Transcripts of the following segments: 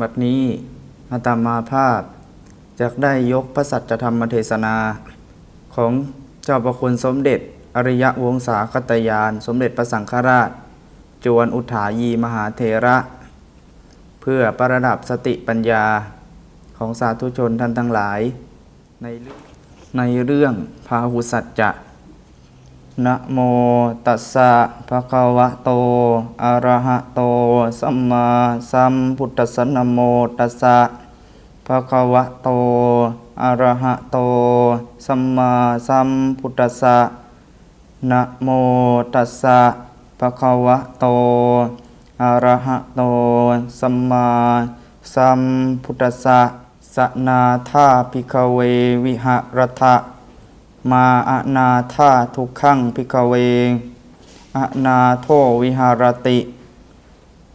บัดนี้อาตมาภาพจะได้ยกพระสัจธรรมเทศนา ของเจ้าประคุณสมเด็จ อริยวงศาคตยาน สมเด็จพระสังฆราช จวนอุถายีมหาเถระ เพื่อประดับสติปัญญาของสาธุชนท่านทั้งหลาย ในในเรื่องพาหุสัจจะ นะโมตัสสะภะคะวะโต อะระหะโต สัมมาสัมพุทธัสสะนะโมตัสสะภะคะวะโต อะระหะโต สัมมาสัมพุทธัสสะนะโมตัสสะภะคะวะโต อะระหะโต สัมมาสัมพุทธัสสะสนาธาภิกขเววิหรทะ มาอนาธาทุกขังพิกเวอนาโทวิหารติ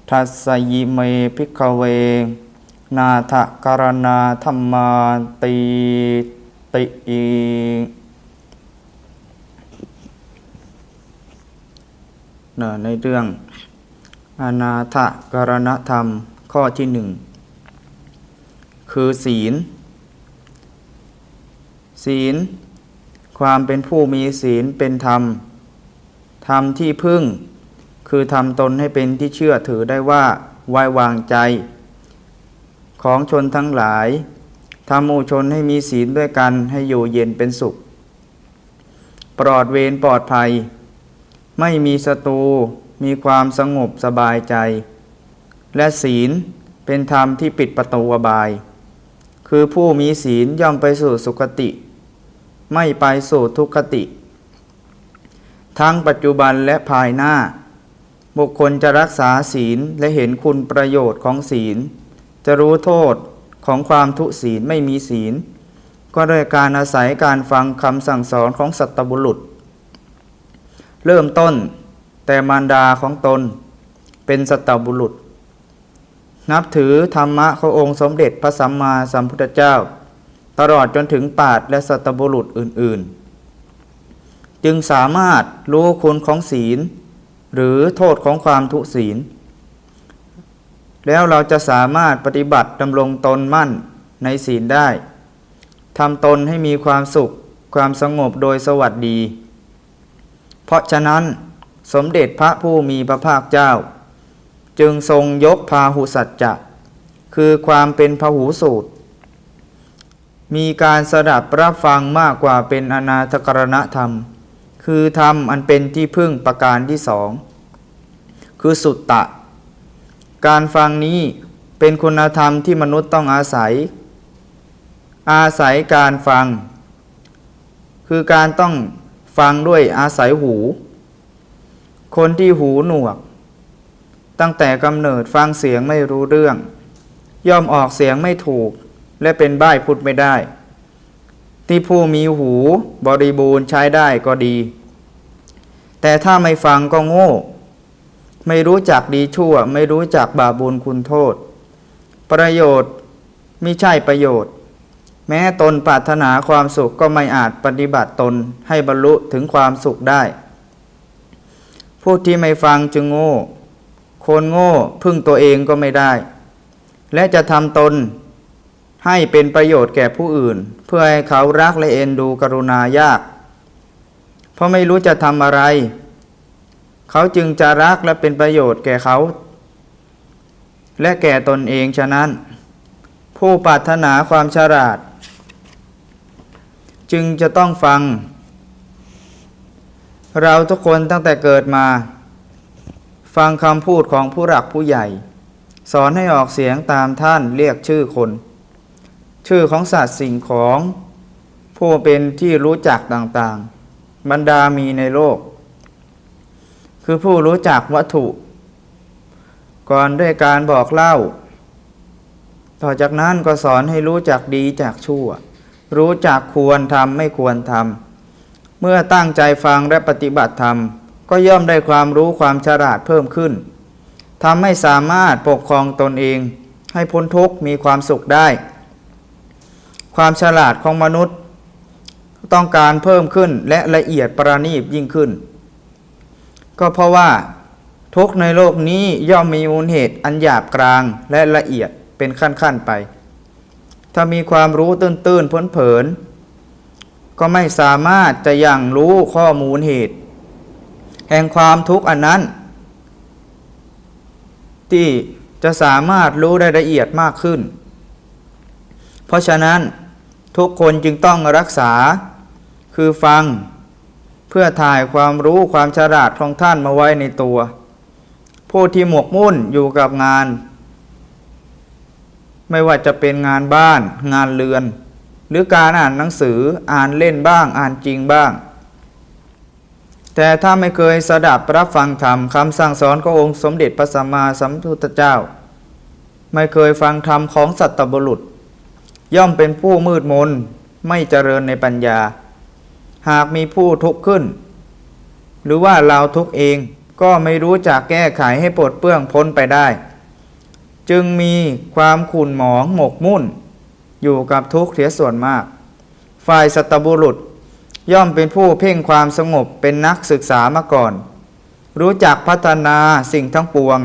ทัสยิเมพิกเว นาทะการณาธรรมาติติอีในเรื่องอนาถการณธรรมข้อที่หนึ่งคือศีล ศีล ความเป็นผู้มีศีลเป็นธรรม ธรรมที่พึ่ง คือทำตนให้เป็นที่เชื่อถือได้ว่าไว้วางใจ ของชนทั้งหลายทำหมู่ชนให้มีศีลด้วยกันให้อยู่เย็นเป็นสุข ปลอดเวรปลอดภัย ไม่มีศัตรูมีความสงบสบายใจ และศีลเป็นธรรมที่ปิดประตูอบาย คือผู้มีศีลย่อมไปสู่สุคติ ไม่ไปสู่ทุกขติ ทั้งปัจจุบันและภายหน้า บุคคลจะรักษาศีลและเห็นคุณประโยชน์ของศีล จะรู้โทษของความทุศีลไม่มีศีล ก็โดยการอาศัยการฟังคำสั่งสอนของสัตบุรุษ เริ่มต้นแต่มารดาของตน เป็นสัตบุรุษ นับถือธรรมะขององค์สมเด็จพระสัมมาสัมพุทธเจ้า ตลอดจนถึงปาดและสัตบุรุษอื่น ๆ จึงสามารถรู้คุณของศีล หรือโทษของความทุศีล แล้วเราจะสามารถปฏิบัติดำรงตนมั่นในศีลได้ทำตนให้มีความสุขความสงบโดยสวัสดี เพราะฉะนั้นสมเด็จพระผู้มีพระภาคเจ้า จึงทรงยกพาหุสัจจะ คือความเป็นพหูสูตร มีการสดับรับฟังมากกว่าเป็นอนาถกรณธรรม คือธรรมอันเป็นที่พึ่งประการที่สองคือสุตตะ การฟังนี้เป็นคุณธรรมที่มนุษย์ต้องอาศัย อาศัยการฟัง คือการต้องฟังด้วยอาศัยหู คนที่หูหนวก ตั้งแต่กำเนิดฟังเสียงไม่รู้เรื่อง ย่อมออกเสียงไม่ถูก และเป็นใบ้พูดไม่ได้ ที่ผู้มีหูบริบูรณ์ใช้ได้ก็ดี แต่ถ้าไม่ฟังก็โง่ ไม่รู้จักดีชั่ว ไม่รู้จักบาปบุญคุณโทษ ประโยชน์ไม่ใช่ประโยชน์ แม้ตนปรารถนาความสุขก็ไม่อาจปฏิบัติตนให้บรรลุถึงความสุขได้ ผู้ที่ไม่ฟังจึงโง่คนโง่พึ่งตัวเองก็ไม่ได้ และจะทำตน ให้เป็นประโยชน์แก่ผู้อื่น เพื่อให้เขารักและเอ็นดูกรุณายาก เพราะไม่รู้จะทำอะไร เขาจึงจะรักและเป็นประโยชน์แก่เขา และแก่ตนเองฉะนั้น ผู้ปรารถนาความฉลาด จึงจะต้องฟัง เราทุกคนตั้งแต่เกิดมา ฟังคำพูดของผู้หลักผู้ใหญ่ สอนให้ออกเสียงตามท่านเรียกชื่อคน ชื่อของสัตว์สิ่งของ ผู้เป็นที่รู้จักต่างๆ บรรดามีในโลก คือผู้รู้จักวัตถุ ก่อนด้วยการบอกเล่า ต่อจากนั้นก็สอนให้รู้จักดีจากชั่ว รู้จักควรทำไม่ควรทำเมื่อตั้งใจฟังและปฏิบัติธรรม ก็ย่อมได้ความรู้ความฉลาดเพิ่มขึ้นทำให้สามารถปกครองตนเอง ให้พ้นทุกข์มีความสุขได้ ความฉลาดของมนุษย์ต้องการเพิ่มขึ้นและละเอียดประณีตยิ่งขึ้น ก็เพราะว่าทุกในโลกนี้ย่อมมีมูลเหตุอันหยาบกลางและละเอียดเป็นขั้น ๆ ไป ถ้ามีความรู้ตื้นๆพ้นเผินๆก็ไม่สามารถจะยังรู้ข้อมูลเหตุ แห่งความทุกข์อันนั้น ที่จะสามารถรู้ได้ละเอียดมากขึ้น เพราะฉะนั้น ทุกคนจึงต้องรักษา คือฟัง เพื่อถ่ายความรู้ความฉลาดของท่านมาไว้ในตัว ผู้ที่หมกมุ่นอยู่กับงาน ไม่ว่าจะเป็นงานบ้าน งานเรือน หรือการอ่านหนังสืออ่านเล่นบ้าง อ่านจริงบ้าง แต่ถ้าไม่เคยสดับรับฟังธรรมคำสั่งสอนขององค์สมเด็จพระสัมมาสัมพุทธเจ้า ไม่เคยฟังธรรมของสัตบุรุษ ย่อมเป็นผู้มืดมนไม่เจริญในปัญญา หากมีผู้ทุกข์ขึ้น หรือว่าเราทุกข์เองก็ไม่รู้จักแก้ไขให้ปลดเปื้องพ้นไปได้ จึงมีความขุ่นหมองหมกมุ่น อยู่กับทุกข์เสียส่วนมาก ฝ่ายสัตบุรุษย่อมเป็นผู้เพ่งความสงบเป็นนักศึกษามาก่อน รู้จักพัฒนาสิ่งทั้งปวง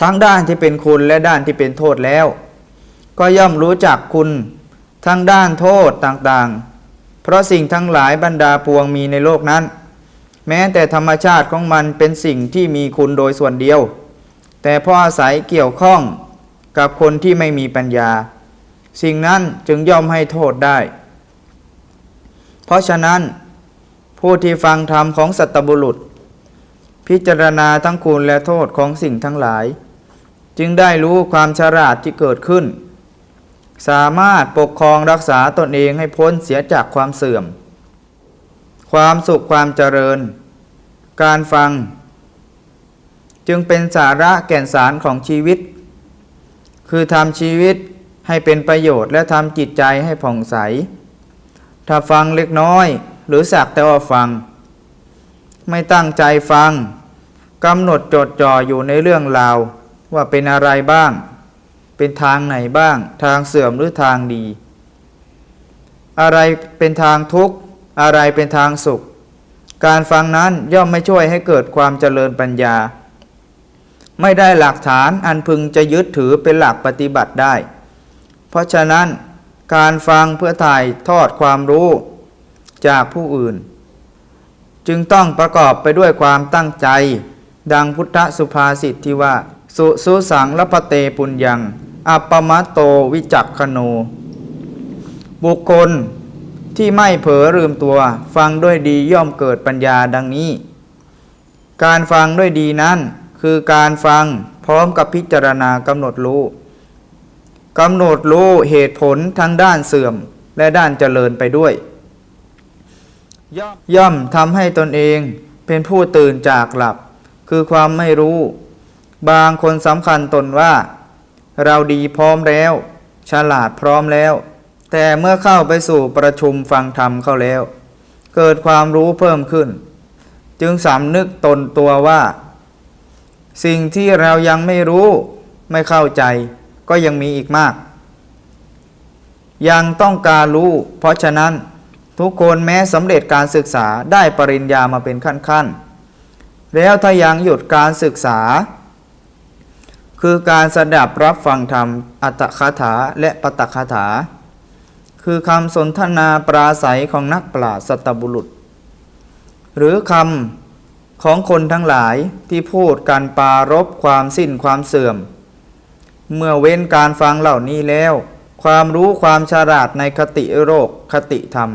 ทั้งด้านที่เป็นคุณและด้านที่เป็นโทษแล้ว ก็ย่อมรู้จักคุณทั้งด้านโทษต่างๆ เพราะสิ่งทั้งหลายบรรดาปวงมีในโลกนั้น แม้แต่ธรรมชาติของมันเป็นสิ่งที่มีคุณโดยส่วนเดียว แต่พราะอาศัยเกี่ยวข้องกับคนที่ไม่มีปัญญา สิ่งนั้นจึงย่อมให้โทษได้ เพราะฉะนั้น ผู้ที่ฟังธรรมของสัตบุรุษ พิจารณาทั้งคุณและโทษของสิ่งทั้งหลาย จึงได้รู้ความฉลาดที่เกิดขึ้น สามารถปกครองรักษาตนเองให้พ้นเสียจากความเสื่อม ความสุขความเจริญ การฟัง จึงเป็นสาระแก่นสารของชีวิต คือทำชีวิตให้เป็นประโยชน์และทำจิตใจให้ผ่องใส ถ้าฟังเล็กน้อยหรือสักแต่ว่าฟัง ไม่ตั้งใจฟังกำหนดจดจ่ออยู่ในเรื่องราวว่าเป็นอะไรบ้าง เป็นทางไหนบ้าง ทางเสื่อมหรือทางดี อะไรเป็นทางทุกข์ อะไรเป็นทางสุข การฟังนั้นย่อมไม่ช่วยให้เกิดความเจริญปัญญา ไม่ได้หลักฐานอันพึงจะยึดถือเป็นหลักปฏิบัติได้ เพราะฉะนั้นการฟังเพื่อถ่ายทอดความรู้จากผู้อื่น จึงต้องประกอบไปด้วยความตั้งใจ ดังพุทธสุภาษิตที่ว่า สุสุสังละพะเตปุญญัง อัปปมะโตวิจักขโน บุคคลที่ไม่เผลอลืมตัว ฟังด้วยดีย่อมเกิดปัญญาดังนี้ การฟังด้วยดีนั้น คือการฟังพร้อมกับพิจารณากำหนดรู้กำหนดรู้เหตุผลทั้งด้านเสื่อมและด้านเจริญไปด้วย ย่อมทำให้ตนเองเป็นผู้ตื่นจากหลับ คือความไม่รู้ บางคนสำคัญตนว่า เราดีพร้อมแล้ว ฉลาดพร้อมแล้ว แต่เมื่อเข้าไปสู่ประชุมฟังธรรมเข้าแล้ว เกิดความรู้เพิ่มขึ้น จึงสำนึกตนตัวว่า สิ่งที่เรายังไม่รู้ไม่เข้าใจก็ยังมีอีกมาก ยังต้องการรู้ เพราะฉะนั้นทุกคนแม้สำเร็จการศึกษาได้ปริญญามาเป็นขั้นๆ แล้วถ้ายังหยุดการศึกษา คือการสดับรับฟังธรรม อัตถคาถาและปตคาถา คือคำสนทนาปราศัยของนักปราชญ์สัตบุรุษ หรือคำของคนทั้งหลายที่พูดการปารบความสิ้นความเสื่อม เมื่อเว้นการฟังเหล่านี้แล้ว ความรู้ความฉลาดในคติโรคคติธรรม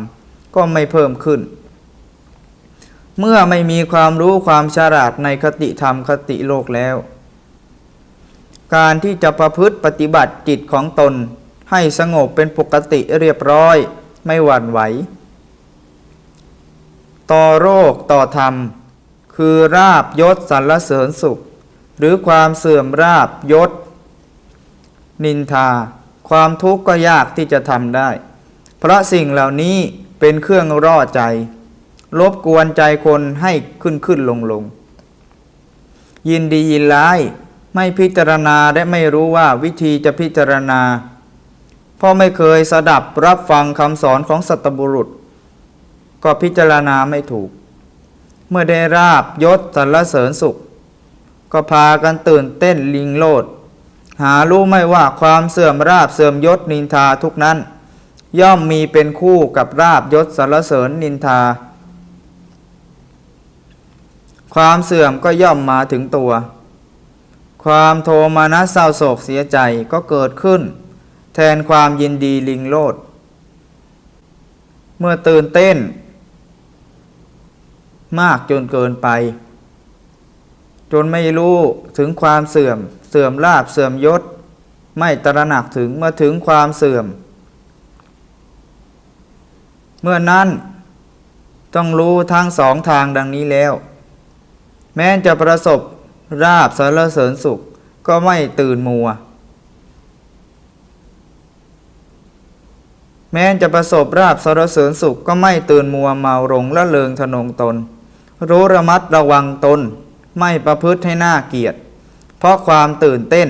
ก็ไม่เพิ่มขึ้น เมื่อไม่มีความรู้ความฉลาดในคติธรรมคติโลกแล้ว การที่จะประพฤติปฏิบัติจิตของตน ให้สงบเป็นปกติเรียบร้อย ไม่หวั่นไหว ต่อโรคต่อธรรม คือราบยศสรรเสริญสุข หรือความเสื่อมราบยศ นินทา ความทุกข์ก็ยากที่จะทำได้ เพราะสิ่งเหล่านี้เป็นเครื่องร่อใจรบกวนใจคนให้ขึ้นขึ้นลงลงยินดียินร้าย ไม่พิจารณาและไม่รู้ว่าวิธีจะพิจารณา เพราะไม่เคยสดับรับฟังคำสอนของสัตบุรุษ ก็พิจารณาไม่ถูก เมื่อได้ราบยศสรรเสริญสุข ก็พากันตื่นเต้นลิงโลด หารู้ไม่ว่าความเสื่อมราบเสื่อมยศนินทาทุกนั้น ย่อมมีเป็นคู่กับราบยศสรรเสริญนินทา ความเสื่อมก็ย่อมมาถึงตัว ความโทมานะเศร้าโศกเสียใจก็เกิดขึ้น แทนความยินดีลิงโลด เมื่อตื่นเต้น มากจนเกินไป จนไม่รู้ถึงความเสื่อม เสื่อมลาบเสื่อมยศ ไม่ตระหนักถึงเมื่อถึงความเสื่อม เมื่อนั้นต้องรู้ทั้งสองทางดังนี้แล้ว แม้จะประสบ ราบสารเสริญสุข ก็ไม่ตื่นมัว แม้จะประสบราบสารเสริญสุขก็ไม่ตื่นมัวเมาหลงละเลงทนงตน รู้ระมัดระวังตน ไม่ประพฤติให้หน่าเกียดเพราะความตื่นเต้น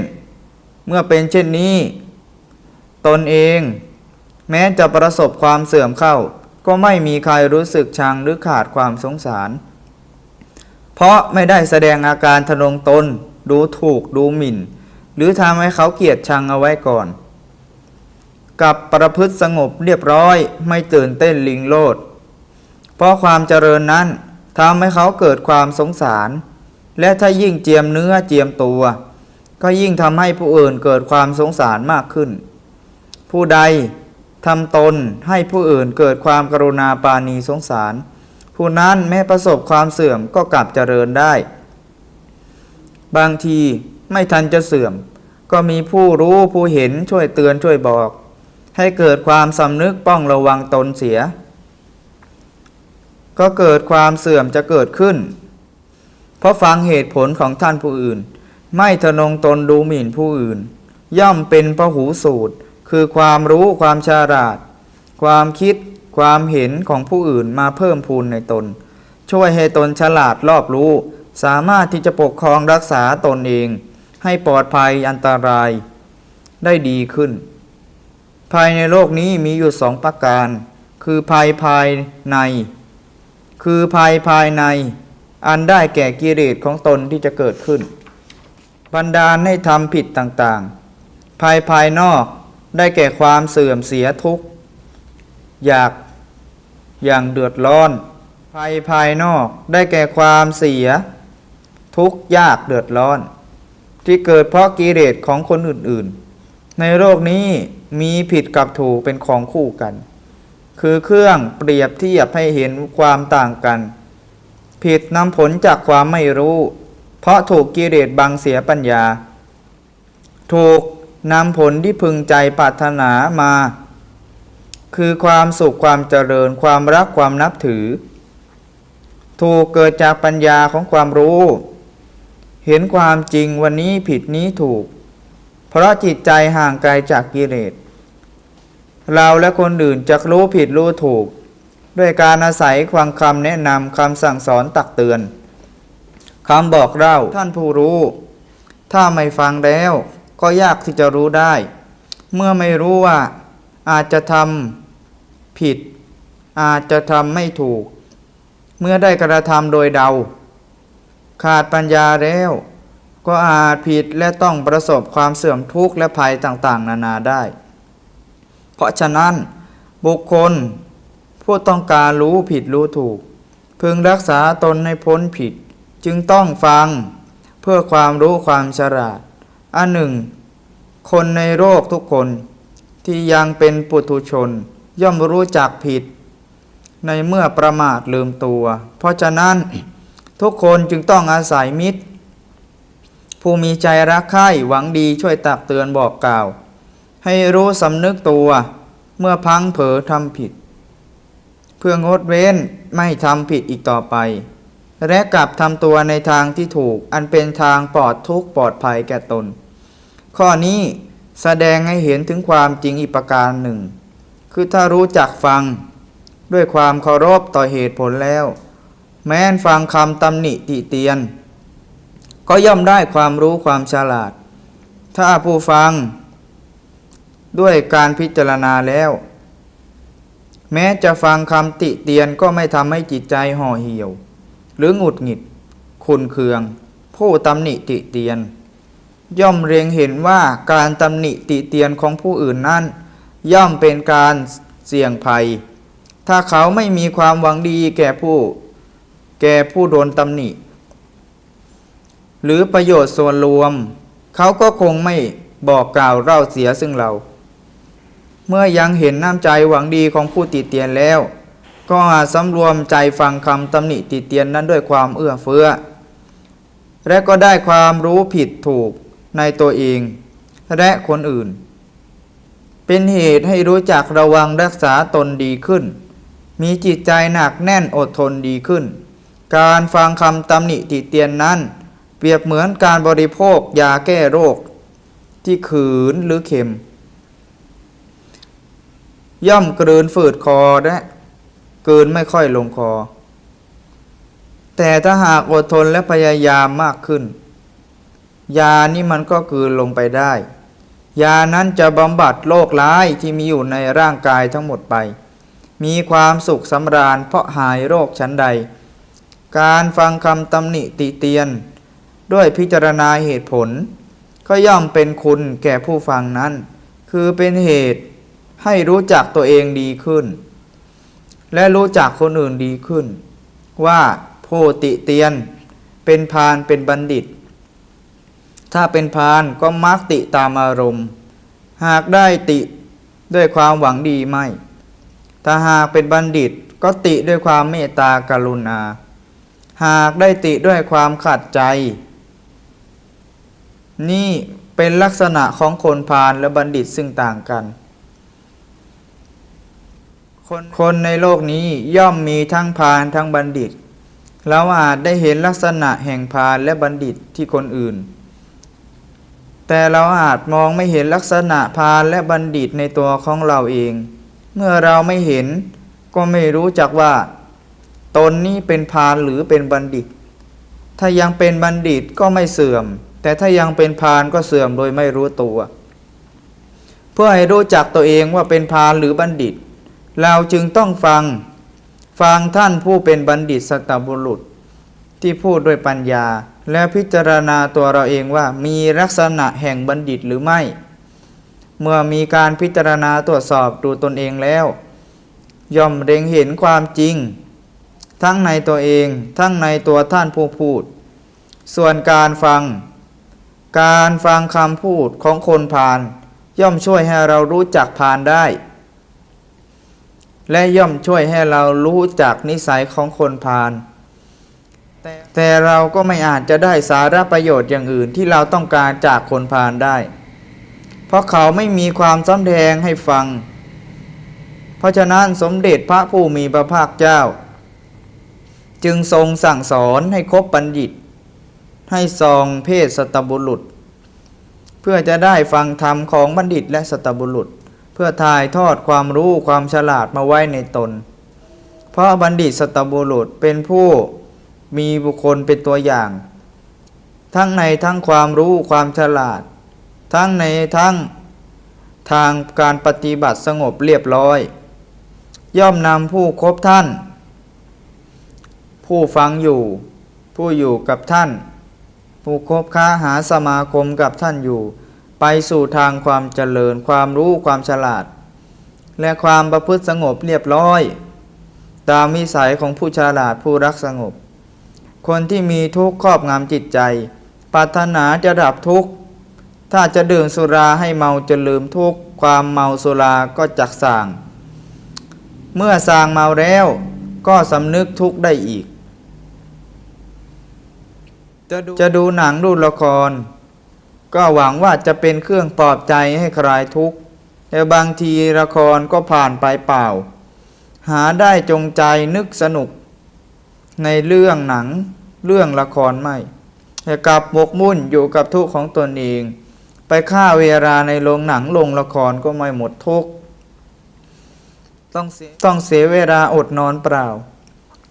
เมื่อเป็นเช่นนี้ ตนเอง แม้จะประสบความเสื่อมเข้า ก็ไม่มีใครรู้สึกชังหรือขาดความสงสาร เพราะไม่ได้แสดงอาการทะนงตน ดูถูกดูหมิ่น หรือทำให้เขาเกลียดชังเอาไว้ก่อน กับประพฤติสงบเรียบร้อยไม่ตื่นเต้นลิงโลด เพราะความเจริญนั้นทำให้เขาเกิดความสงสาร และถ้ายิ่งเจียมเนื้อเจียมตัว ก็ยิ่งทำให้ผู้อื่นเกิดความสงสารมากขึ้น ผู้ใดทำตนให้ผู้อื่นเกิดความกรุณาปาณีสงสาร ผู้นั้นแม้ประสบความเสื่อมก็กลับเจริญได้ บางทีไม่ทันจะเสื่อม ก็มีผู้รู้ผู้เห็นช่วยเตือนช่วยบอก ให้เกิดความสำนึกป้องระวังตนเสีย ก็เกิดความเสื่อมจะเกิดขึ้น เพราะฟังเหตุผลของท่านผู้อื่น ไม่ทะนงตนดูหมิ่นผู้อื่น ย่อมเป็นพหูสูตร คือความรู้ความฉลาด ความคิด ความเห็นของผู้อื่นมาเพิ่มพูนในตน ช่วยให้ตนฉลาดรอบรู้ สามารถที่จะปกครองรักษาตนเอง ให้ปลอดภัยอันตราย ได้ดีขึ้น ภายในโลกนี้มีอยู่สองประการ คือภัยภายใน คือภัยภายใน อันได้แก่กิเลสของตนที่จะเกิดขึ้นบันดาลให้ทำผิดต่างๆ ภายภายนอกได้แก่ความเสื่อมเสียทุกข์อยาก อย่างเดือดร้อนภายภายนอกได้แก่ความเสีย ทุกข์ยากเดือดร้อน ที่เกิดเพราะกิเลสของคนอื่นๆ ในโลกนี้มีผิดกับถูกเป็นของคู่กัน คือเครื่องเปรียบเทียบให้เห็นความต่างกัน ผิดนำผลจากความไม่รู้ เพราะถูกกิเลสบังเสียปัญญา ถูกนำผลที่พึงใจปรารถนามา คือความสุขความเจริญความรักความนับถือ ถูกเกิดจากปัญญาของความรู้ เห็นความจริงวันนี้ผิดนี้ถูก เพราะจิตใจห่างไกลจากกิเลสเราและคนอื่นจะรู้ผิดรู้ถูก ด้วยการอาศัยความคำแนะนำคำสั่งสอนตักเตือนคำบอกเล่าท่านผู้รู้ ถ้าไม่ฟังแล้วก็ยากที่จะรู้ได้ เมื่อไม่รู้ว่า อาจจะทำผิด อาจจะทำไม่ถูก เมื่อได้กระทำโดยเดา ขาดปัญญาแล้ว ก็อาจผิดและต้องประสบความเสื่อมทุกข์และภัยต่างๆ นานาได้ เพราะฉะนั้น บุคคล ผู้ต้องการรู้ผิดรู้ถูก พึงรักษาตนให้พ้นผิดจึงต้องฟังเพื่อความรู้ความฉลาด อันหนึ่ง คนในโลกทุกคน ที่ยังเป็นปุถุชน ย่อมรู้จักผิด ในเมื่อประมาทลืมตัว เพราะฉะนั้นทุกคนจึงต้องอาศัยมิตร ผู้มีใจรักใคร่หวังดีช่วยตักเตือนบอกกล่าว ให้รู้สำนึกตัวเมื่อพังเผลอทำผิด เพื่องดเว้นไม่ทำผิดอีกต่อไป และกลับทำตัวในทางที่ถูกอันเป็นทางปลอดทุกข์ปลอดภัยแก่ตน ข้อนี้ แสดงให้เห็นถึงความจริงอีกประการหนึ่ง คือถ้ารู้จักฟังด้วยความเคารพต่อเหตุผลแล้ว แม้นฟังคำตำหนิติเตียน ก็ย่อมได้ความรู้ความฉลาด ถ้าผู้ฟัง ด้วยการพิจารณาแล้ว แม้จะฟังคำติเตียนก็ไม่ทำให้จิตใจห่อเหี่ยว หรือหงุดหงิด คุณเคือง ผู้ตำหนิติเตียน ย่อมเรียงเห็นว่าการตำหนิติเตียนของผู้อื่นนั้น ย่อมเป็นการเสี่ยงภัย ถ้าเขาไม่มีความหวังดีแก่ผู้ แก่ผู้โดนตำหนิ หรือประโยชน์ส่วนรวม เขาก็คงไม่บอกกล่าวเล่าเสียซึ่งเรา เมื่อยังเห็นน้ำใจหวังดีของผู้ติเตียนแล้ว ก็อาจสำรวมใจฟังคำตำหนิติเตียนนั้นด้วยความเอื้อเฟื้อและก็ได้ความรู้ผิดถูก ในตัวเอง และคนอื่น เป็นเหตุให้รู้จักระวังรักษาตนดีขึ้น มีจิตใจหนักแน่นอดทนดีขึ้น การฟังคำตำหนิติเตียนนั้น เปรียบเหมือนการบริโภคยาแก้โรค ที่ขืนหรือเข็ม ย่อมกลืนฝืดคอและกลืนไม่ค่อยลงคอแต่ถ้าหากอดทนและพยายามมากขึ้น ยานี่มันก็กืนลงไปได้ ยานั้นจะบำบัดโรคร้ายที่มีอยู่ในร่างกายทั้งหมดไป มีความสุขสำราญเพราะหายโรคชั้นใด การฟังคำตำหนิติเตียน ด้วยพิจารณาเหตุผล ก็ย่อมเป็นคุณแก่ผู้ฟังนั้น คือเป็นเหตุให้รู้จักตัวเองดีขึ้น และรู้จักคนอื่นดีขึ้น ว่าผู้ติเตียน เป็นพานเป็นบัณฑิต ถ้าเป็นพานก็มักติตามอารมณ์ หากได้ติด้วยความหวังดีไม่ ถ้าหากเป็นบัณฑิตก็ติด้วยความเมตตากรุณา หากได้ติด้วยความขัดใจ นี่เป็นลักษณะของคนพาลและบัณฑิตซึ่งต่างกัน คนคนในโลกนี้ย่อมมีทั้งพาลทั้งบัณฑิต เราอาจได้เห็นลักษณะแห่งพาลและบัณฑิตที่คนอื่น แต่เราอาจมองไม่เห็นลักษณะพาลและบัณฑิตในตัวของเราเอง เมื่อเราไม่เห็นก็ไม่รู้จักว่า ตนนี้เป็นพาลหรือเป็นบัณฑิต ถ้ายังเป็นบัณฑิตก็ไม่เสื่อม แต่ถ้ายังเป็นพาลก็เสื่อมโดยไม่รู้ตัว เพื่อให้รู้จักตัวเองว่าเป็นพาลหรือบัณฑิต เราจึงต้องฟังฟังท่านผู้เป็นบัณฑิตสตบุรุษที่พูดด้วยปัญญา และพิจารณาตัวเราเองว่ามีลักษณะแห่งบัณฑิตหรือไม่ เมื่อมีการพิจารณาตรวจสอบดูตนเองแล้ว ย่อมเร็งเห็นความจริง ทั้งในตัวเองทั้งในตัวท่านผู้พูด ส่วนการฟัง การฟังคำพูดของคนพาลย่อมช่วยให้เรารู้จักพาลได้ และย่อมช่วยให้เรารู้จักนิสัยของคนพาล แต่เราก็ไม่อาจจะได้สาระประโยชน์อย่างอื่นที่เราต้องการจากคนพาลได้ เพราะเขาไม่มีความสำแดงให้ฟัง เพราะฉะนั้นสมเด็จพระผู้มีพระภาคเจ้า จึงทรงสั่งสอนให้คบบัณฑิต ให้ซองเพศสตบุรุษ เพื่อจะได้ฟังธรรมของบัณฑิตและสตบุรุษ เพื่อถ่ายทอดความรู้ความฉลาดมาไว้ในตน เพราะบัณฑิตสตบุรุษเป็นผู้ มีบุคคลเป็นตัวอย่าง ทั้งในทั้งความรู้ความฉลาด ทั้งในทั้งทางการปฏิบัติสงบเรียบร้อย ย่อมนำผู้คบท่าน ผู้ฟังอยู่ ผู้อยู่กับท่าน ผู้คบค้าหาสมาคมกับท่านอยู่ ไปสู่ทางความเจริญความรู้ความฉลาด และความประพฤติสงบเรียบร้อย ตามวิสัยของผู้ฉลาดผู้รักสงบ คนที่มีทุกข์ครอบงำจิตใจ ปรารถนาจะดับทุกข์ ถ้าจะดื่มสุราให้เมาจะลืมทุกข์ ความเมาสุราก็จักสาง เมื่อสางเมาแล้ว ก็สำนึกทุกข์ได้อีก จะดูจะดูหนังดูละคร ก็หวังว่าจะเป็นเครื่องปลอบใจให้คลายทุกข์แต่บางทีละครก็ผ่านไปเปล่า หาได้จงใจนึกสนุกในเรื่องหนัง เรื่องละครไม่แต่กลับหมกมุ่นอยู่กับทุกข์ของตนเอง ไปฆ่าเวลาในโรงหนังโรงละครก็ไม่หมดทุกข์ต้องเสียต้องเสียเวลาอดนอนเปล่า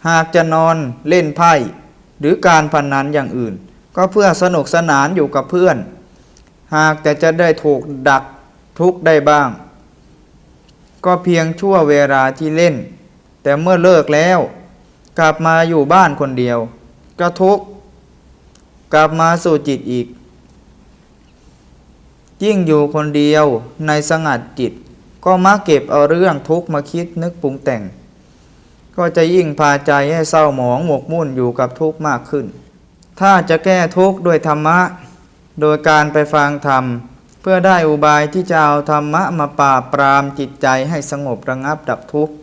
หากจะนอนเล่นไพ่ หรือการพนนันอย่างอื่น ก็เพื่อสนุกสนานอยู่กับเพื่อน หากแต่จะได้ถูกดักทุกข์ได้บ้าง ก็เพียงชั่วเวลาที่เล่น แต่เมื่อเลิกแล้ว กลับมาอยู่บ้านคนเดียว ก็ทุกกลับมาสู่จิตอีก ยิ่งอยู่คนเดียวในสงัดจิต ก็มักเก็บเอาเรื่องทุกข์มาคิดนึกปรุงแต่ง ก็จะยิ่งพาใจให้เศร้าหมองหมกมุ่นอยู่กับทุกข์มากขึ้น ถ้าจะแก้ทุกข์ด้วยธรรมะ โดยการไปฟังธรรม เพื่อได้อุบายที่จะเอาธรรมะมาปราบปรามจิตใจให้สงบระงับดับทุกข์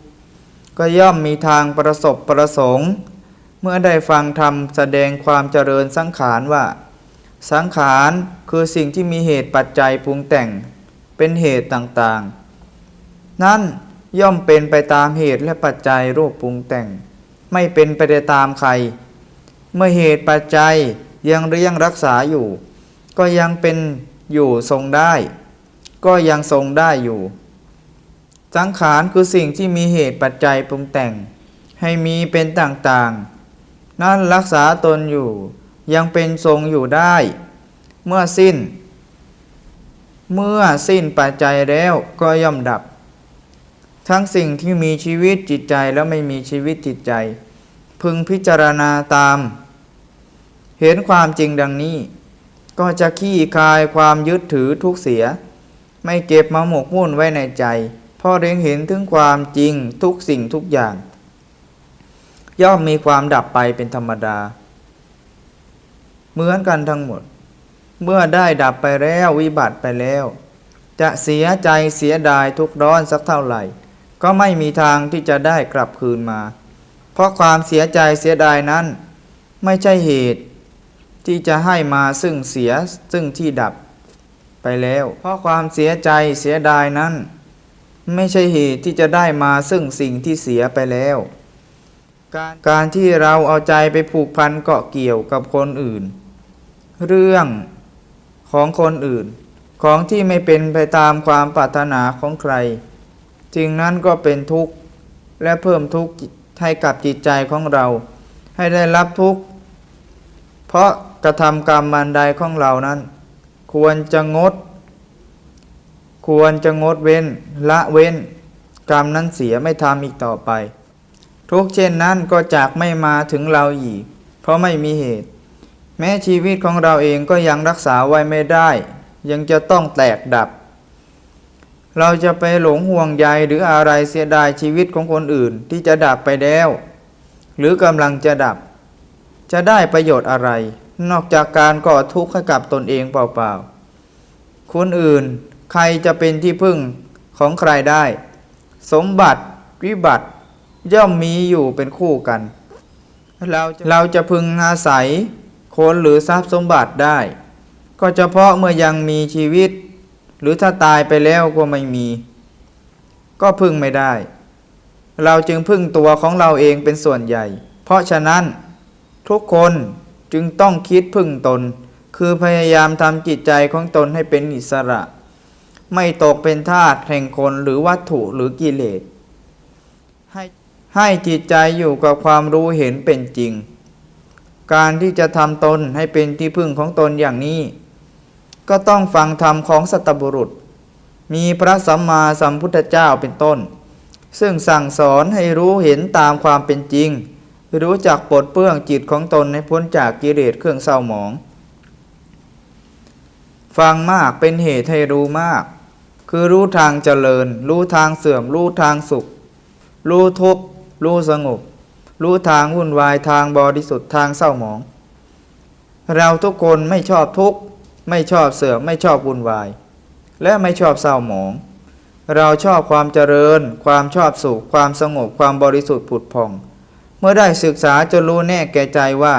ก็ย่อมมีทางประสบประสงค์ เมื่อได้ฟังธรรมแสดงความเจริญสังขารว่า สังขารคือสิ่งที่มีเหตุปัจจัยปรุงแต่งเป็นเหตุต่างๆ นั่นย่อมเป็นไปตามเหตุและปัจจัยรูปปรุงแต่ง ไม่เป็นไปได้ตามใคร เมื่อเหตุปัจจัยยังเรียงรักษาอยู่ ก็ยังเป็นอยู่ทรงได้ ก็ยังทรงได้อยู่ สังขารคือสิ่งที่มีเหตุปัจจัยปรุงแต่ง ให้มีเป็นต่างๆ นั่นรักษาตนอยู่ ยังเป็นทรงอยู่ได้ เมื่อสิ้น เมื่อสิ้นปัจจัยแล้วก็ย่อมดับ ทั้งสิ่งที่มีชีวิตจิตใจและไม่มีชีวิตจิตใจ พึงพิจารณาตาม เห็นความจริงดังนี้ ก็จะขี้คายความยึดถือทุกเสีย ไม่เก็บมาหมกมุ่นไว้ในใจพราะเร็งเห็นถึงความจริงทุกสิ่งทุกอย่าง ย่อมมีความดับไปเป็นธรรมดา เหมือนกันทั้งหมด เมื่อได้ดับไปแล้ววิบัติไปแล้ว จะเสียใจเสียดายทุกร้อนสักเท่าไหร่ ก็ไม่มีทางที่จะได้กลับคืนมา เพราะความเสียใจเสียดายนั้น ไม่ใช่เหตุ ที่จะให้มาซึ่งเสียซึ่งที่ดับไปแล้ว เพราะความเสียใจเสียดายนั้น ไม่ใช่เหตุที่จะได้มาซึ่งสิ่งที่เสียไปแล้ว การการที่เราเอาใจไปผูกพันเกาะเกี่ยวกับคนอื่น เรื่องของคนอื่น ของที่ไม่เป็นไปตามความปรารถนาของใครสิ่งนั้นก็เป็นทุกข์และเพิ่มทุกข์ให้กับจิตใจของเรา ให้ได้รับทุกข์เพราะกระทำกรรมมันใดของเรานั้น ควรจะงด ควรจะงดเว้นละเว้น กรรมนั้นเสียไม่ทำอีกต่อไป ทุกเช่นนั้นก็จากไม่มาถึงเราอีก เพราะไม่มีเหตุ แม้ชีวิตของเราเองก็ยังรักษาไว้ไม่ได้ ยังจะต้องแตกดับ เราจะไปหลงห่วงใยหรืออะไรเสียดายชีวิตของคนอื่นที่จะดับไปแล้ว หรือกำลังจะดับ จะได้ประโยชน์อะไร นอกจากการก่อทุกข์ให้กับตนเองเปล่าๆคนอื่นใครจะเป็นที่พึ่งของใครได้ สมบัติวิบัติ ย่อมมีอยู่เป็นคู่กัน เราเราจะพึงอาศัยคนหรือทรัพย์สมบัติได้ ก็เฉพาะเมื่อยังมีชีวิต หรือถ้าตายไปแล้วก็ไม่มี ก็พึ่งไม่ได้ เราจึงพึ่งตัวของเราเองเป็นส่วนใหญ่ เพราะฉะนั้นทุกคนจึงต้องคิดพึ่งตน คือพยายามทำจิตใจของตนให้เป็นอิสระ ไม่ตกเป็นทาสแห่งคนหรือวัตถุหรือกิเลส ให้จิตใจอยู่กับความรู้เห็นเป็นจริง การที่จะทำตนให้เป็นที่พึ่งของตนอย่างนี้ ก็ต้องฟังธรรมของสัตบุรุษ มีพระสัมมาสัมพุทธเจ้าเป็นต้น ซึ่งสั่งสอนให้รู้เห็นตามความเป็นจริง รู้จักปลดเปลื้องจิตของตนให้พ้นจากกิเลสเครื่องเศร้าหมอง ฟังมากเป็นเหตุให้รู้มาก คือรู้ทางเจริญ รู้ทางเสื่อม รู้ทางสุข รู้ทุกข์ รู้สงบ รู้ทางวุ่นวายทางบริสุทธิ์ทางเศร้าหมอง เราทุกคนไม่ชอบทุกข์ ไม่ชอบเสื่อมไม่ชอบวุ่นวาย และไม่ชอบเศร้าหมอง เราชอบความเจริญ ความชอบสุข ความสงบความบริสุทธิ์ผุดผ่อง เมื่อได้ศึกษาจนรู้แน่แก่ใจว่า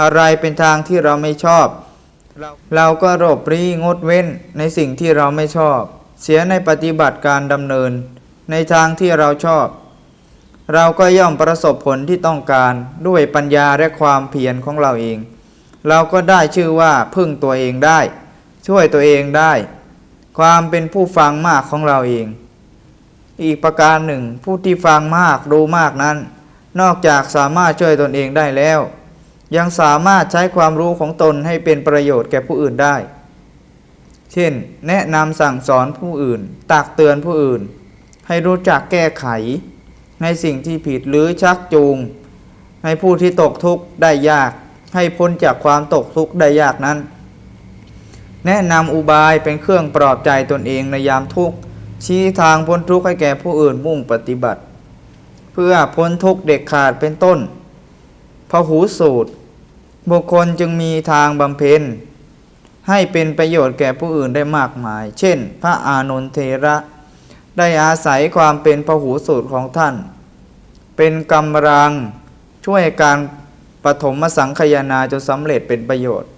อะไรเป็นทางที่เราไม่ชอบ เราเราก็รบรีงดเว้นในสิ่งที่เราไม่ชอบ เสียในปฏิบัติการดำเนิน ในทางที่เราชอบ เราก็ย่อมประสบผลที่ต้องการด้วยปัญญาและความเพียรของเราเอง เราก็ได้ชื่อว่าพึ่งตัวเองได้ ช่วยตัวเองได้ ความเป็นผู้ฟังมากของเราเอง อีกประการหนึ่ง ผู้ที่ฟังมากรู้มากนั้น นอกจากสามารถช่วยตนเองได้แล้ว ยังสามารถใช้ความรู้ของตนให้เป็นประโยชน์แก่ผู้อื่นได้ เช่น แนะนำสั่งสอนผู้อื่น ตักเตือนผู้อื่น ให้รู้จักแก้ไข ในสิ่งที่ผิดหรือชักจูง ให้ผู้ที่ตกทุกข์ได้ยาก ให้พ้นจากความตกทุกข์ได้ยากนั้น แนะนำอุบายเป็นเครื่องปลอบใจตนเองในยามทุกข์ชี้ทางพ้นทุกข์ให้แก่ผู้อื่นมุ่งปฏิบัติ เพื่อพ้นทุกข์เด็กขาดเป็นต้นพหูสูตร บุคคลจึงมีทางบำเพ็ญให้เป็นประโยชน์แก่ผู้อื่นได้มากมาย เช่น พระอานนทเทระ ได้อาศัยความเป็นพหูสูตรของท่าน เป็นกำลังช่วยการปฐมสังคายนาจนสำเร็จเป็นประโยชน์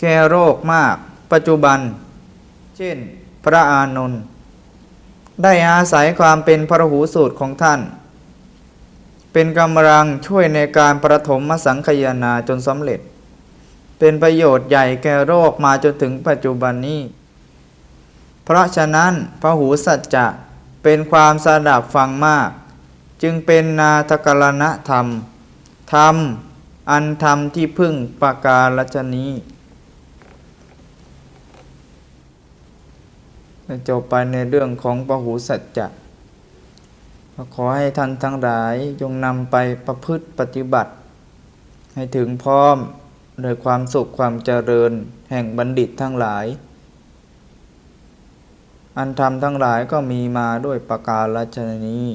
แก้โรคมากปัจจุบัน เช่น พระอานนท์ได้อาศัยความเป็นพระหูสูตรของท่าน เป็นกำลังช่วยในการประถมมสังคายนาจนสำเร็จ เป็นประโยชน์ใหญ่แก่โรคมาจนถึงปัจจุบันนี้ เพราะฉะนั้นพระหูสัจจะเป็นความสดับฟังมาก จึงเป็นนาทกรณธรรม ธรรม อันธรรมที่พึ่งปากาลชนี้จบไปในเรื่องของพหูสัจจะขอให้ท่านทั้งหลายจงนำไปประพฤติปฏิบัติ ให้ถึงพร้อมโดยความสุขความเจริญแห่งบัณฑิตทั้งหลาย อันธรรมทั้งหลายก็มีมาด้วยประการลชนี้